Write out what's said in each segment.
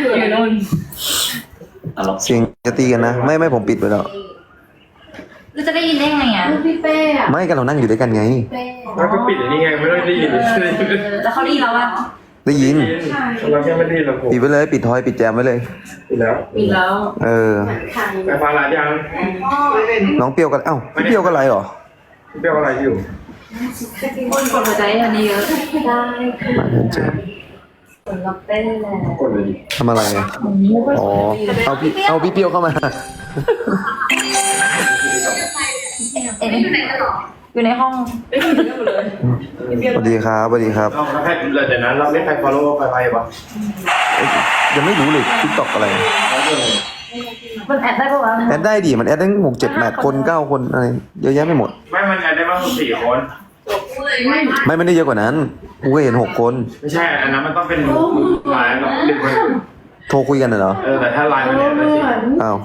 อยู่นู่นตลกเสียงจะตีกันนะ ไม่ไม่ผมปิดไปแล้ว เราจะได้ยินได้ไงอะพี่เป้อะไม่กันเรานั่งอยู่ด้วยกันไง เป้แล้วก็ปิดอันนี้ไงไม่ได้ได้ยินเลยแล้วเขาได้ยินเราว่าได้ยิน เราแค่ไม่ได้ยินลำโพงปิดไปเลย ปิดทอยปิดแจมไว้เลย ปิดแล้วอีกแล้วเออคันไปฟ้าร้านยังน้องเปรี้ยวกันเอ้าพี่เปรี้ยวก็ไรเหรอเปรี้ยวอะไรอยู่ คนกดหัวใจอันนี้เยอะได้มาเดินเจอผ ลลัพธ์เป้แหละกดเลยดิทำอะไรอะอ๋อ เอาพี่เอาพี่เปรี้ยวเข้ามา เอ็นอยู่ในห้องสวัสดีครับสวัสดีครับ เราให้เดี๋ยวนั้นเราไม่ใคร follow ไปไปปะยังไม่รู้เลยทิกตอกอะไร มันแอดได้ปะวะแอดได้ดิ มันแอดได้หกเจ็ดแปดคนเก้าคนอะไร เยอะแยะไม่หมด ไม่ มันแอดได้มากกว่าสี่คน ไม่ไม่ได้เยอะกว่านั้นกูก็เห็นหกคน ไม่ใช่อันนั้นมันต้องเป็นไลน์กับดึงคนอื่นโทรคุยกันน่ะเหรอเออแต่ถ้าไลน์มันเนี่ยได้สิอ้าว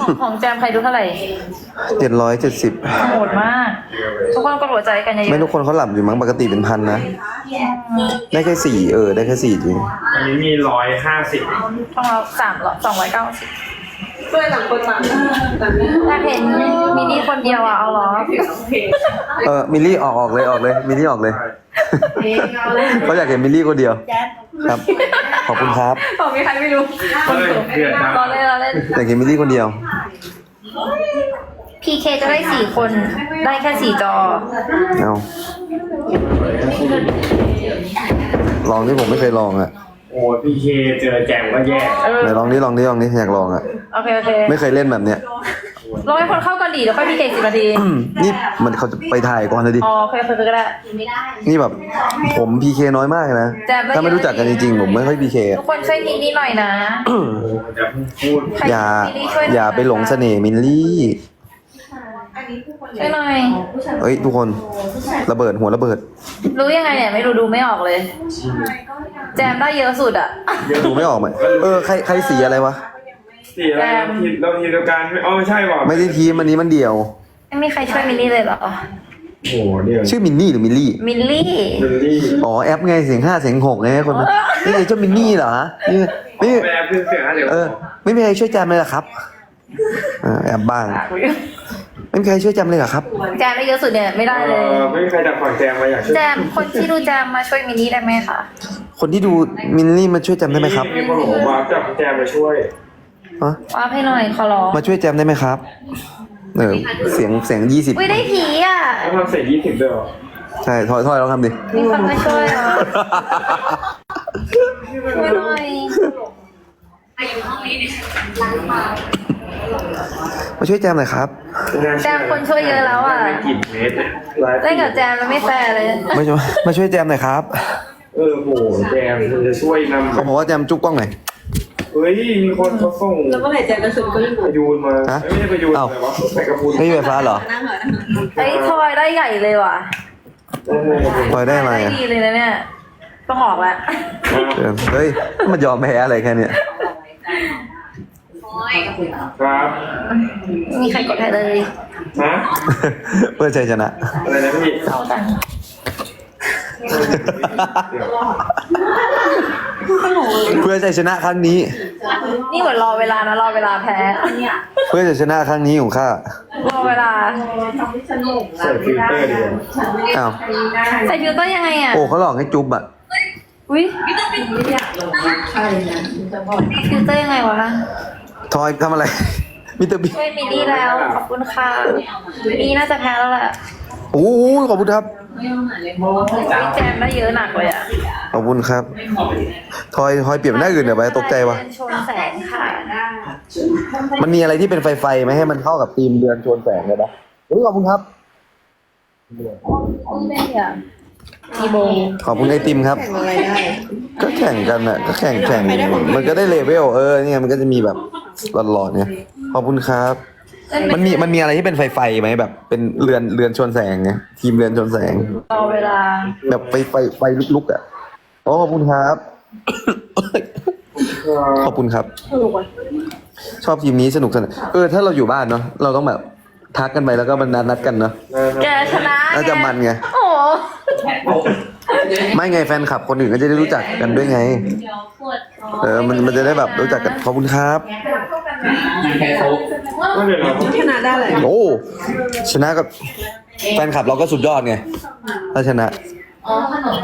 ของของแจมใครดูเท่าไหร่เจ็ดร้อยเจ็ดสิบโหดมาก ทุกคนกดหัวใจกันเยไม่ทุกคนเขาหลับอยู่มั้งปกติเป็นพันนะ ได้แค่สี่เออ ได้แค่สี่จริงอันนี้มีร้อยห้าสิบๆช่องเราสามร้อยสองร้อยเก้าสิบ เป้หลังคนหลังหลังอยากเห็นมินี่คนเดียวอะเอาเหรอเออมิลลี่ออกออกเลยออกเลยมิลลี่ออกเลยเพลงเอาเลยเขาอยากเห็นมิลลี่คนเดียวครับขอบคุณครับบอกมีใครไม่รู้ก็เลยเดือดนะตอนเล่นเราเล่นอยากเห็นมิลลี่คนเดียวพีเคจะได้สี่คนได้แค่สี่จอเอาลองที่ผมไม่เคยลองอะโอ้พีเคเจอแจมก็แย่เออไหนลองดิลองดิลองดิอยากลองอะโอเคโอเคไม่เคยเล่นแบบเนี้ยรอให้คนเข้ากันดีแล้วค่อยพีเคสิบนาที นี่มันเขาจะไปถ่ายก่อนเลยดิ อ๋อโอเคโอเคก็ได้นี่แบบผมพีเคน้อยมากเลยนะ แต่ไม่ ถ้าไม่รู้จักกันจริงๆผมไม่ค่อยพีเคทุกคนช่วยมินี่หน่อยนะโอ้จะพูดใครอย่ามินี่ช่วยน่อย่าไปหลงเสน่ห์มิลลี่ช่วยหน่อย เอ้ยทุกคนระเบิดหัวระเบิดรู้ยังไงเนี่ยไม่รู้ดูไม่ออกเลย แจมได้เยอะสุดอะ ดูไม่ออกไหมเออใครใครสีอะไรวะ สี่อะไรเราทีเราทีมเดียวกันไม่อ๋อไม่ใช่ว่ะไม่ได้ทีมอันนี้มันเดียว ไม่มีใครช่วยมินนี่เลยเหรอ โอ้โหเดียวชื่อมินนี่หรือมิลลี่ มินลี่มิลลี่อ๋อแอปไงเสียงห้าเสียงหกไงคนนั้นนี่ไงเจ้ามินนี่เหรอฮะนี่ไม่แม่ขึ้นเสียงอะไรเออไม่มีใครช่วยจำเลยเหรอครับเออแอบบ้างไม่มีใครช่วยจำเลยเหรอครับ แจมได้เยอะสุดเนี่ยไม่ได้เอเลยอไม่มีใครจับฝั่งแจมมาอยากช่วยแจมคนที่ดูแจมมาช่วยมินนี่ได้ไหมคะคนที่ดูมินนี่มาช่วยจำได้ไหมครับ มีคนบอกว่าจับแจมมาช่วย ฮะว่าให้หน่อยขอร้องมาช่วยจำได้ไหมครับ เออเสียงเสียงยี่สิบอุ้ยได้ผีอะแล้วทำเสร็จยี่สิบเดียวใช่ถอยถอยลองทำดิ มีคนมาช่วยอะช่วยหน่อยมาช่วยแจมหน่อยครับแจมคนช่วยเยอะแล้วอะ ไม่กี่เมตรไลฟ์เล่นกับแจมมันไม่แฟร์เลย มาช่วยมาช่วยแจมหน่อยครับเออโหแจมมันจะช่วยนำเขาบอกว่าแจมจุ๊บกล้องหน่อยเฮ้ย มีคนเขาส่งแล้วเมื่อไหร่แจมจะชวนก็ยิ่งพยูนมาฮะไม่ใช่พยูนอ้าวอะไรวะใส่กระพุนไม่มีไฟฟ้าเหรอนั่งเหรอไอ้ยทอยได้ใหญ่เลยว่ะโอ้โหถอยได้อะไรได้อะดีเลยนะเนี่ย ต้องออกแล้ว เออเฮ้ย มันยอมแพ้อะไรแค่เนี้ยครับไม่มีใครกดให้เลยฮะเพื่อชัยชนะ อะไรนะพี่เข้ากัน เพื่อชัยชนะครั้งนี้ นี่เหมือนรอเวลานะรอเวลาแพ้เพื่อชัยชนะครั้งนี้ของข้ารอเวลาใส่ฟิลเตอร์ดีกว่าอ้าวใส่ฟิลเตอร์ยังไงอะโอ้เขาหลอกให้จุ๊บอะอุ้ยใช่นะจะบอกฟิลเตอร์ยังไงวะทอยทำอะไรมิสเตอร์บีช่วยมินนี่แล้วขอบคุณค่ะนี่น่าจะแพ้แล้วแหละ โอ้โหขอบคุณครับอุ๊ยแจมได้เยอะหนักเลยอะขอบคุณครับทอยทอยเปลี่ยนเป็นหน้าอื่นเดี๋ยวไปตกใจวะเดินชนแสงค่ะมันมีอะไรที่เป็นไฟไฟไหมให้มันเข้ากับธีมเดือนโชนแสงเลยนะเฮ้ยขอบคุณครับอีโบขอบคุณไอติมครับอะไรได้ก็แข่งกันอะ ก็แข่งแข่งมันก็ได้เลเวลเออเนี่ยมันก็จะมีแบบหลอดๆเนี่ยขอบคุณครับ มันมีมันมีอะไรที่เป็นไฟไฟไหมแบบเป็นเรือนเรือนชนแสงไงทีมเรือนชนแสงรอเวลา แบบไฟไฟไฟลุกๆอะโอ้ขอบคุณครับ ขอบคุณครับ ชอบทีมนี้สนุกสนานเออถ้าเราอยู่บ้านเนาะเราต้องแบบทักกันไปแล้วก็มันนัดนัดกันเนาะแกชนะไงน่าจะมันไงโอ้โหไม่ไงแฟนคลับคนอื่นก็จะได้รู้จักกันด้วยไง เออมันมันจะได้แบบรู้จักกันขอบคุณครับ แค่โต๊ะก็เดี๋ยวเราชนะได้เลยโอ้ชนะกับแฟนคลับเราก็สุดยอดไงถ้าชนะ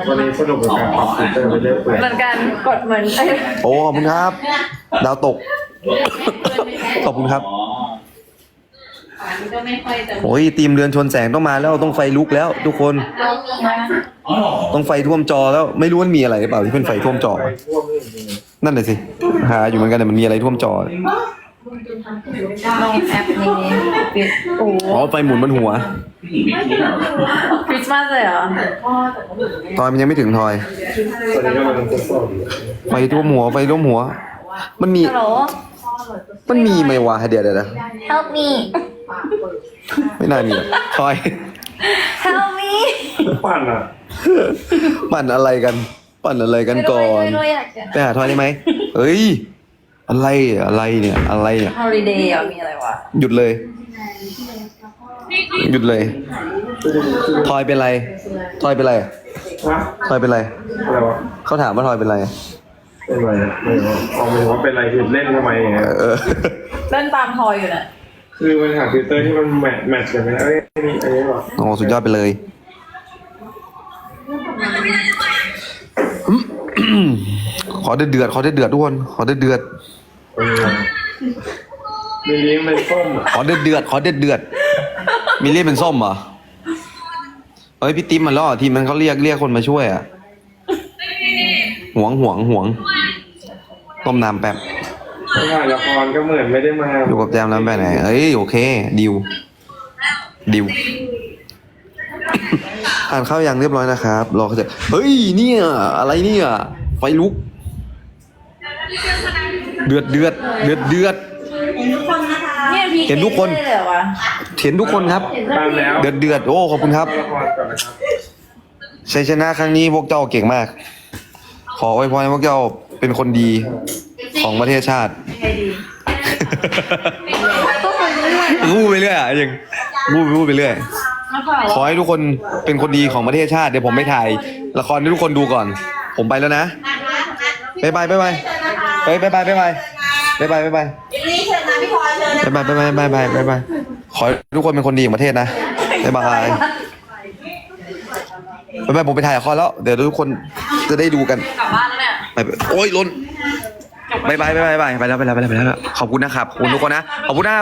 วันนี้สนุกกับการปรับฟิลเตอร์ไปเรื่อยเปื่อยเหมือนกันกดเหมือนเอ้ยโอ้ขอบคุณครับ ดาวตก ขอบคุณครับก็ไม่ค่อยจะโอ้ยทีมเรือนชนแสงต้องมาแล้วต้องไฟลุกแล้ว ทุกคนอ๋อเหรอต้องไฟท่วมจอแล้วไม่รู้มันมีอะไรหรือเปล่าที่เป็นไฟท่วมจอไปท่วมนี่จริงนั่นเลยสิหาอยู่เหมือนกันแต่มันมีอะไรท่วมจอ ลงแอปนี้ปิดโอ้อ๋อไฟหมุนบนหัวพี่หญิงไม่คิดเหรอคริสต์มาสเลยเหรอทอยมันยังไม่ถึงทอยๆตอนนี้ก็กำลังทดสอบอยู่ไฟท่วมหัวไฟท่วมหัว มันมี ฮัลโหล มันมีไหมวะเดี๋ยวเดี๋ยวเดี๋ยว help me ไม่น่ามีหรอกทอย help me ปั่นอะปั่นอะไรกัน ปั่นอะไรกันก่อน ช่วยด้วยอยากจะไปหาทอยได้ไหมเอ้ย อะไรอะไรเนี่ยอะไรเนี่ย holiday อะมีอะไรวะหยุดเลย หยุดเลยทอยเป็นไรทอยเป็นไรฮะทอยเป็นไรอะไรวะเขาถามว่าทอยเป็นไรเป็นไรอะไม่รู้ออกไม่รู้ว่าเป็นไรคือเล่นทำไมอย่างเงี้ยเออ เล่นตามทอยอยู่น่ะคือมันหาฟิลเตอร์ที่มันแมทแมทกันไหมเอ้ยอันนี้อันนี้หรอโอ้สุดยอดไปเลย ขอเดือดเดือดขอเดือดเดือดทุกคน ขอเดือดเดือด เออมีเลี้ยงเป็นส้มอะขอเดือดเดือดขอเดือดเดือดมีเรียกเป็นส้มเหรอเฮ้ยพี่ติ๊มมาล่อทีมนั้นเขาเรียกเรียกคนมาช่วยอะหวงหวงหวงต้มน้ำแป๊บไม่ถ่ายละครก็เหมือนไม่ได้มาอยู่กับแจมน้ำไปไหนเอ้ยโอเคดิวดิวอ่านข้าวยังเรียบร้อยนะครับรอเขาจะเฮ้ยเนี่ยอะไรเนี่ยไฟลุก เดือดเดือดเดือดเดือดเนี่ยพีเห็นทุกคนเลยเหรอวะเห็นทุกคนครับ ตามแล้วเดือดเดือดโอ้ขอบคุณครับ ละครก่อนนะครับ ชัยชนะครั้งนี้พวกเจ้าเก่งมาก ขออวยพรให้พวกเจ้าเป็นคนดีของประเทศชาติ พูดไปเรื่อยอะยังพูดพูดไปเรื่อยขอให้ทุกคนเป็นคนดีของประเทศชาติ เดี๋ยวผมไปถ่าย ละครให้ทุกคนดูก่อน ผมไปแล้วนะบายบายบายบาย บายบายบายบายบายบายบายบายบายนี่เชิญนะพี่พลอยเชิญนะบายบายบายบายบายบายบายขอให้ทุกคนเป็นคนดีของประเทศนะบายบายบายบายผมไปถ่ายละครแล้ว เดี๋ยวทุกคนจะได้ดูกันกลับบ้านแล้วเนี่ยไปไปโอ้ยล้นบายบายบายบายไปแล้วไปแล้วไปแล้วไปแล้วขอบคุณนะครับขอบคุณทุกคนนะขอบคุณนะ